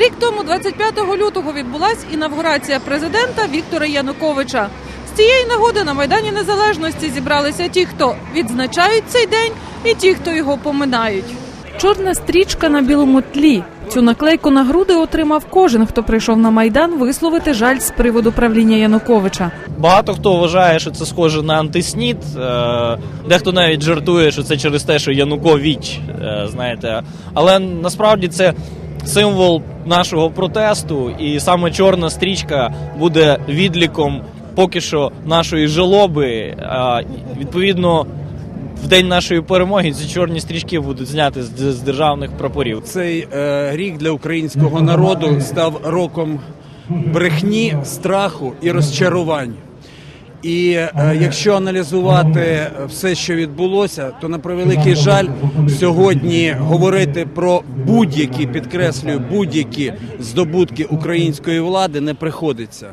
Рік тому, 25 лютого, відбулась інавгурація президента Віктора Януковича. З цієї нагоди на майдані Незалежності зібралися ті, хто відзначають цей день, і ті, хто його поминають. Чорна стрічка на білому тлі. Цю наклейку на груди отримав кожен, хто прийшов на майдан висловити жаль з приводу правління Януковича. Багато хто вважає, що це схоже на антиснід. е, Дехто навіть жартує, що це через те, що Янукович, е, знаєте. Але насправді це символ нашого протесту, і саме чорна стрічка буде відліком поки що нашої жалоби. А, Відповідно, в день нашої перемоги ці чорні стрічки будуть зняти з, з державних прапорів. Цей е, рік для українського народу став роком брехні, страху і розчарувань. І е, якщо аналізувати все, що відбулося, то на превеликий жаль сьогодні говорити про будь-які підкреслюю будь-які здобутки української влади не приходиться,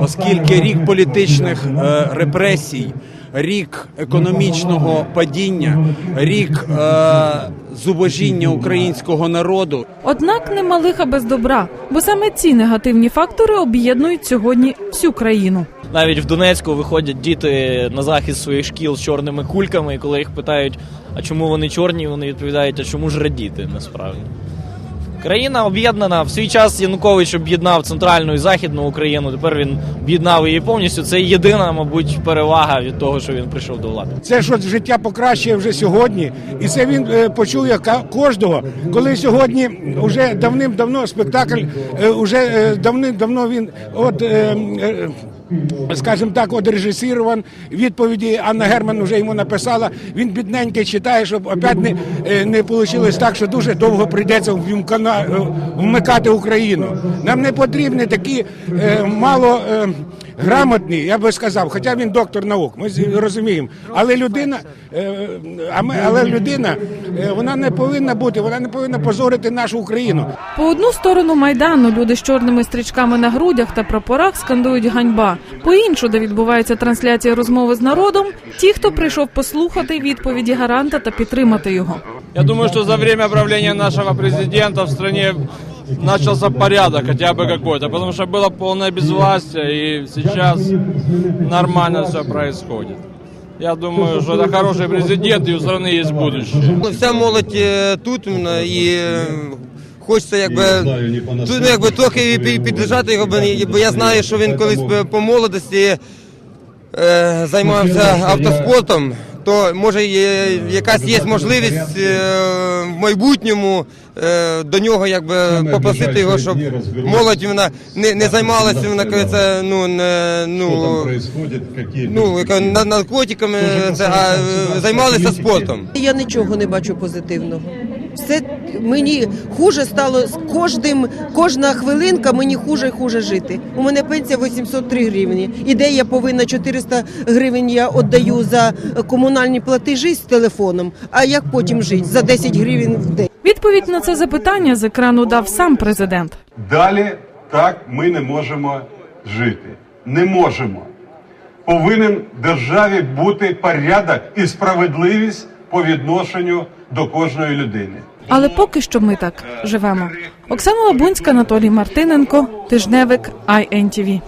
оскільки рік політичних е, репресій, рік економічного падіння, рік е, зубожіння українського народу Однак нема лиха без добра, бо саме ці негативні фактори об'єднують сьогодні всю країну. Навіть в Донецьку виходять діти на захист своїх шкіл з чорними кульками, і коли їх питають, а чому вони чорні, вони відповідають, а чому ж радіти насправді. Країна об'єднана. В свій час Янукович об'єднав центральну і західну Україну. Тепер він об'єднав її повністю. Це єдина, мабуть, перевага від того, що він прийшов до влади. Це от життя покращує вже сьогодні, і це він е, почує ка- кожного. Коли сьогодні вже давним-давно спектакль, е, уже е, давним-давно він от. е, е, Скажімо так, от режисирован, відповіді Анна Герман вже йому написала. Він бідненький читає, щоб опять не, е, не вийшло так, що дуже довго прийдеться е, вмикати Україну. Нам не потрібні такі е, мало е, грамотні, я би сказав, хоча він доктор наук, ми розуміємо. Але людина, е, але людина, вона не повинна бути, вона не повинна позорити нашу Україну. По одну сторону майдану люди з чорними стрічками на грудях та прапорах скандують ганьба. По іншу, де відбувається трансляція розмови з народом, ті, хто прийшов послухати відповіді гаранта та підтримати його. Я думаю, что за время правления нашего президента в стране начался порядок хотя бы какой-то, потому что было полное безвластие, и сейчас нормально все происходит. Я думаю, что это хороший президент, и у страны есть будущее. Ну, Вся молодь е, тут м, і е, хочеться якби тут ну, якби трохи пі- піддержати його, бо я- бо я знаю, що він колись по молодості е, займався автоспортом. То може є, якась є можливість е, в майбутньому е, до нього якби попросити його, щоб молодь вона не, не займалася вона кажеться, ну не ну ну яка наркотиками, це, а е, займалися спортом. Я нічого не бачу позитивного. Все мені хуже стало з кожним, кожна хвилинка мені хуже і хуже жити. У мене пенсія 803 гривні. І де я повинна 400 гривень я віддаю за комунальні платежі з телефоном. А як потім жити? За 10 гривень в день. Відповідь на це запитання з екрану дав сам президент. Далі так ми не можемо жити. Не можемо. Повинен державі бути порядок і справедливість по відношенню до кожної людини. Але поки що ми так живемо. Оксана Лабунська, Анатолій Мартиненко, тижневик INTV.